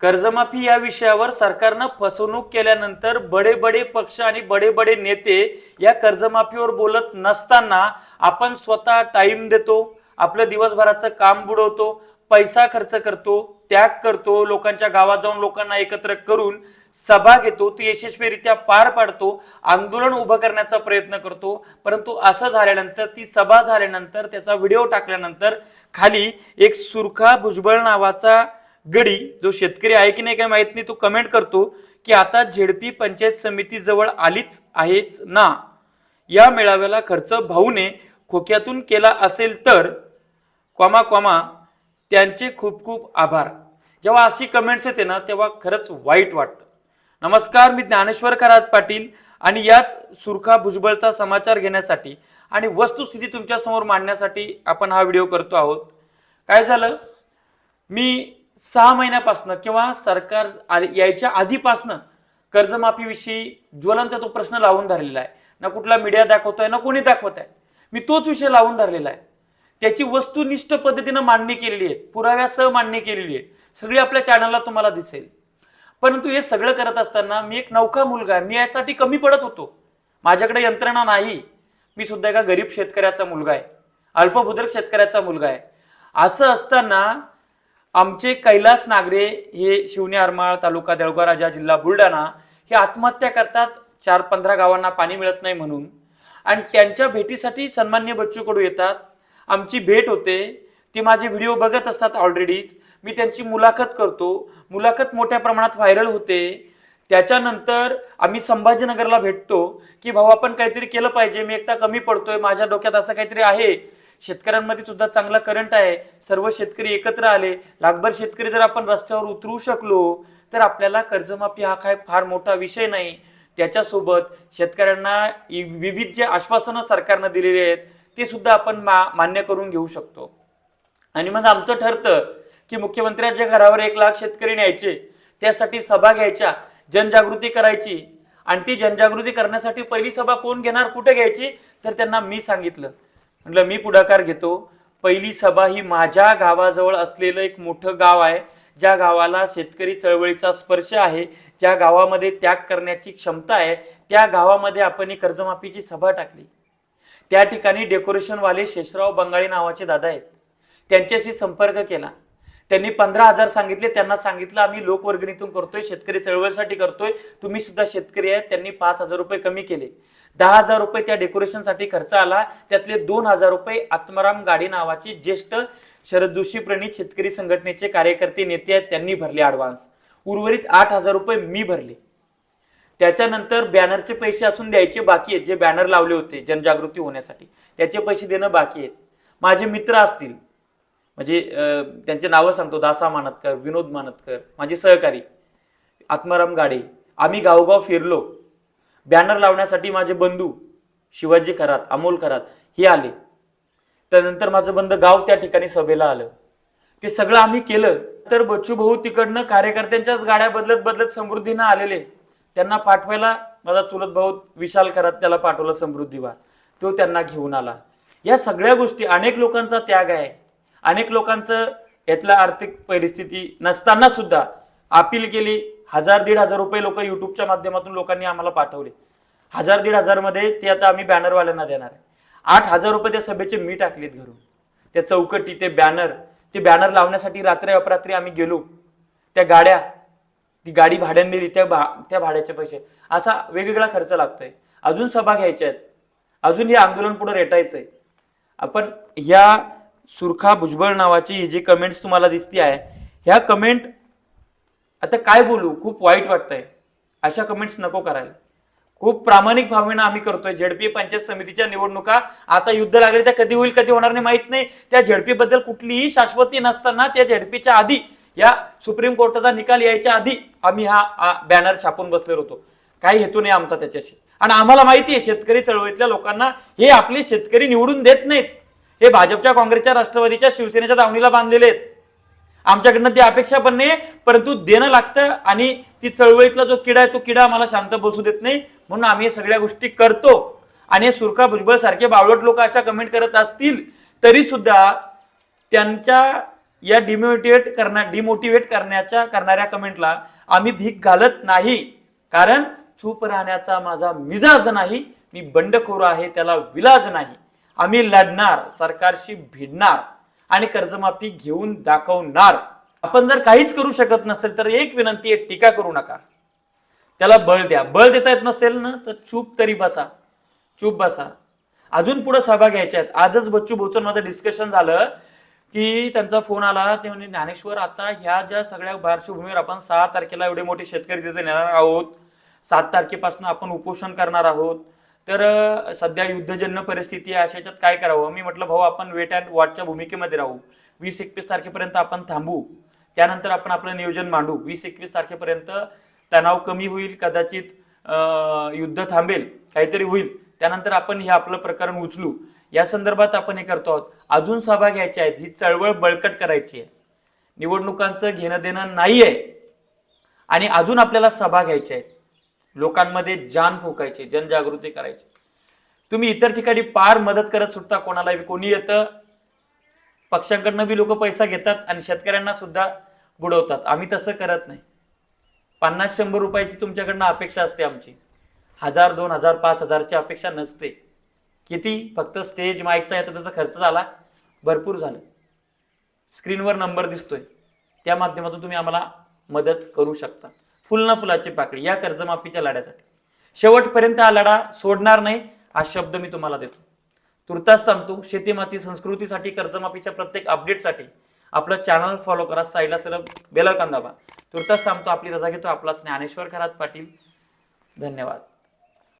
कर्जमाफी या विषयावर सरकारनं फसवणूक केल्यानंतर बडे बडे पक्ष आणि बडे बडे नेते या कर्जमाफीवर बोलत नसताना आपण स्वतः टाइम देतो आपलं दिवसभराचं काम बुडवतो पैसा खर्च करतो त्याग करतो लोकांच्या गावात जाऊन लोकांना एकत्र करून सभा घेतो ती यशस्वीरित्या पार पाडतो आंदोलन उभं करण्याचा प्रयत्न करतो. परंतु असं झाल्यानंतर ती सभा झाल्यानंतर त्याचा व्हिडिओ टाकल्यानंतर खाली एक सुरखा भुजबळ नावाचा गडी जो शेतकरी आहे की नाही काय माहीत नाही तो कमेंट करतो की आता झेडपी पंचायत समिती जवळ आलीच आहेच ना? या मेळाव्याला खर्च भाऊने खोक्यातून केला असेल तर कॉमा कॉमा त्यांचे खूप खूप आभार. जेव्हा अशी कमेंट्स येते ना तेव्हा खरंच वाईट वाटतं. नमस्कार मी ज्ञानेश्वर खरात पाटील आणि याच सुरखा भुजबळचा समाचार घेण्यासाठी आणि वस्तुस्थिती तुमच्यासमोर मांडण्यासाठी आपण हा व्हिडिओ करतो आहोत. काय झालं? मी सहा महिन्यापासनं किंवा सरकार यायच्या आधीपासनं कर्जमाफीविषयी ज्वलंत तो प्रश्न लावून धरलेला आहे. ना कुठला मीडिया दाखवतोय ना कोणी दाखवत आहे मी तोच विषय लावून धरलेला आहे. त्याची वस्तुनिष्ठ पद्धतीनं मांडणी केलेली आहे. पुराव्यासह मांडणी केलेली आहे. सगळी आपल्या चॅनलला तुम्हाला दिसेल. परंतु हे सगळं करत असताना मी एक नौका मुलगा आहे. मी यासाठी कमी पडत होतो. माझ्याकडे यंत्रणा नाही. मी सुद्धा एका गरीब शेतकऱ्याचा मुलगा आहे. अल्पभूद्रक शेतकऱ्याचा मुलगा आहे. असं असताना आमचे कैलास नागरे हे शिवने आरमाळ तालुका देळगाव राजा जिल्हा बुलढाणा हे आत्महत्या करतात. चार पंधरा गावांना पाणी मिळत नाही म्हणून. आणि त्यांच्या भेटीसाठी सन्मान्य बच्चू कडू येतात. आमची भेट होते. ते माझे व्हिडिओ बघत असतात ऑलरेडीच मी त्यांची मुलाखत करतो. मुलाखत मोठ्या प्रमाणात व्हायरल होते. त्याच्यानंतर आम्ही संभाजीनगरला भेटतो की भाऊ आपण काहीतरी केलं पाहिजे. मी एकटा कमी पडतोय. माझ्या डोक्यात असं काहीतरी आहे. शेतकऱ्यांमध्ये सुद्धा चांगला करंट आहे. सर्व शेतकरी एकत्र आले. लाखभर शेतकरी जर आपण रस्त्यावर उतरू शकलो तर आपल्याला कर्जमाफी हा काय फार मोठा विषय नाही. त्याच्यासोबत शेतकऱ्यांना विविध जे आश्वासनं सरकारनं दिलेली आहेत ते सुद्धा आपण मा- मान्य करून घेऊ शकतो. आणि मग आमचं ठरतं की मुख्यमंत्र्यांच्या घरावर एक लाख शेतकरी न्यायचे त्यासाठी सभा घ्यायच्या जनजागृती करायची. आणि ती जनजागृती करण्यासाठी पहिली सभा कोण घेणार कुठे घ्यायची तर त्यांना मी सांगितलं. म्हटलं मी पुढाकार घेतो. पहिली सभा ही माझ्या गावाजवळ असलेलं एक मोठं गाव आहे ज्या गावाला शेतकरी चळवळीचा स्पर्श आहे ज्या गावामध्ये त्याग करण्याची क्षमता आहे त्या गावामध्ये आपण ही कर्जमाफीची सभा टाकली. त्या ठिकाणी डेकोरेशनवाले शेषराव बंगाळी नावाचे दादा आहेत. त्यांच्याशी संपर्क केला. त्यांनी पंधरा हजार सांगितले त्यांना सांगितलं आम्ही लोकवर्गणीतून करतोय शेतकरी चळवळीसाठी करतोय. तुम्ही सुद्धा शेतकरी आहेत. त्यांनी पाच हजार रुपये कमी केले. दहा हजार रुपये त्या डेकोरेशनसाठी खर्च आला. त्यातले दोन हजार रुपये आत्माराम गाडी नावाची ज्येष्ठ शरद जोशी प्रणित शेतकरी संघटनेचे कार्यकर्ते नेते आहेत त्यांनी भरले ऍडव्हान्स उर्वरित आठ हजार रुपये मी भरले. त्याच्यानंतर बॅनरचे पैसे असून द्यायचे बाकी आहेत जे बॅनर लावले होते जनजागृती होण्यासाठी. त्याचे पैसे देणं बाकी आहेत. माझे मित्र असतील म्हणजे त्यांचे नावं सांगतो. दासा मानतकर विनोद मानतकर माझे सहकारी आत्माराम गाडे. आम्ही गावगाव फिरलो. बॅनर लावण्यासाठी माझे बंधू शिवाजी खरात अमोल खरात हे आले. त्यानंतर माझं बंद गाव त्या ठिकाणी सभेला आलं. ते सगळं आम्ही केलं. तर बच्चू भाऊ तिकडनं कार्यकर्त्यांच्याच गाड्या बदलत बदलत समृद्धीनं आलेले. त्यांना पाठवायला माझा चुलत भाऊ विशाल खरात त्याला पाठवलं समृद्धीवर. तो त्यांना घेऊन आला. या सगळ्या गोष्टी अनेक लोकांचा त्याग आहे. अनेक लोकांचं यातला आर्थिक परिस्थिती नसताना सुद्धा अपील केली. हजार दीड हजार रुपये लोक युट्यूबच्या माध्यमातून लोकांनी आम्हाला पाठवले. हजार दीड हजारमध्ये ते आता आम्ही बॅनरवाल्यांना देणार आहे. आठ हजार रुपये त्या सभेचे मी टाकलेत घरून. त्या चौकटी ते बॅनर ते बॅनर लावण्यासाठी रात्री अपरात्री आम्ही गेलो. त्या गाड्या ती गाडी भाड्याने दिली त्या भा त्या भाड्याचे पैसे. असा वेगवेगळा खर्च लागतोय. अजून सभा घ्यायच्या आहेत. अजून हे आंदोलन पुढे आहे आपण ह्या सुरखा भुजबळ नावाची ही जी कमेंट्स तुम्हाला दिसती आहे ह्या कमेंट आता काय बोलू? खूप वाईट वाटतंय. अशा कमेंट्स नको करायला. खूप प्रामाणिक भावनेनं आम्ही करतोय. झेडपी पंचायत समितीच्या निवडणुका आता युद्ध लागले त्या कधी होईल कधी होणार नाही माहीत नाही. त्या झेडपीबद्दल कुठलीही शाश्वती नसताना त्या झेडपीच्या आधी या सुप्रीम कोर्टाचा निकाल यायच्या आधी आम्ही हा बॅनर छापून बसलेलो होतो. काही हेतू नाही आमचा त्याच्याशी. आणि आम्हाला माहिती आहे शेतकरी चळवळीतल्या लोकांना हे आपले शेतकरी निवडून देत नाहीत. हे भाजपच्या काँग्रेसच्या राष्ट्रवादीच्या शिवसेनेच्या दावणीला बांधलेले आहेत. आमच्याकडनं ती अपेक्षा पण नाही परंतु देणं लागतं आणि ती चळवळीतला जो किडा आहे तो किडा आम्हाला शांत बसू देत नाही. म्हणून आम्ही या सगळ्या गोष्टी करतो. आणि सुरखा भुजबळ सारखे बावळट लोक अशा कमेंट करत असतील तरी सुद्धा त्यांच्या या डिमोटिवेट करण्या डिमोटिवेट करण्याच्या करणाऱ्या कमेंटला आम्ही भीक घालत नाही. कारण चूप राहण्याचा माझा मिजाज नाही मी बंडखोर आहे त्याला विलाज नाही. आम्ही लढणार सरकारशी भिडणार आणि कर्जमाफी घेऊन दाखवणार. आपण जर काहीच करू शकत नसेल तर एक विनंती आहे टीका करू नका. त्याला बळ द्या. बळ देता येत नसेल ना तर चूप तरी बसा. चूप बसा. अजून पुढे सभा घ्यायच्या आहेत. आजच बच्चू भाऊचं माझं डिस्कशन झालं की त्यांचा फोन आला. ते म्हणजे ज्ञानेश्वर आता ह्या ज्या सगळ्या पार्श्वभूमीवर आपण सहा तारखेला एवढे मोठे शेतकरी तिथे नेणार आहोत. सात तारखेपासून आपण उपोषण करणार आहोत. तर सध्या युद्धजन्य परिस्थिती आहे अशा याच्यात काय करावं? मी म्हटलं भाऊ आपण वेट अँड वॉटच्या भूमिकेमध्ये राहू. वीस एकवीस तारखेपर्यंत आपण थांबू. त्यानंतर आपण आपलं नियोजन मांडू. वीस एकवीस तारखेपर्यंत तणाव कमी होईल कदाचित युद्ध थांबेल काहीतरी होईल. त्यानंतर आपण हे आपलं प्रकरण उचलू. या संदर्भात आपण हे करतो आहोत. अजून सभा घ्यायच्या आहेत. ही चळवळ बळकट करायची आहे. निवडणुकांचं घेणं देणं नाही आहे आणि अजून आपल्याला सभा घ्यायच्या आहेत. लोकांमध्ये जान फुकायची जनजागृती करायची. तुम्ही इतर ठिकाणी पार मदत करत सुटता कोणाला कोणी येतं पक्षांकडनं बी लोक पैसा घेतात आणि शेतकऱ्यांना सुद्धा बुडवतात. आम्ही तसं करत नाही. पन्नास शंभर रुपयाची तुमच्याकडनं अपेक्षा असते आमची. हजार दोन हजार पाच हजारची अपेक्षा नसते. किती? फक्त स्टेज माईकचा याचा त्याचा खर्च झाला भरपूर झालं. स्क्रीनवर नंबर दिसतोय. त्या माध्यमातून तुम्ही आम्हाला मदत करू शकता. फुल ना फुलाची पाकळी या कर्जमाफीच्या लढ्यासाठी. शेवटपर्यंत हा लढा सोडणार नाही हा शब्द मी तुम्हाला देतो. तुर्तास थांबतो शेतीमाती संस्कृतीसाठी कर्जमाफीच्या प्रत्येक अपडेटसाठी आपलं चॅनल फॉलो करा साईडला सर बेल दाबा. तुर्तास थांबतो आपली रजा घेतो आपलाच ज्ञानेश्वर खरात पाटील. धन्यवाद.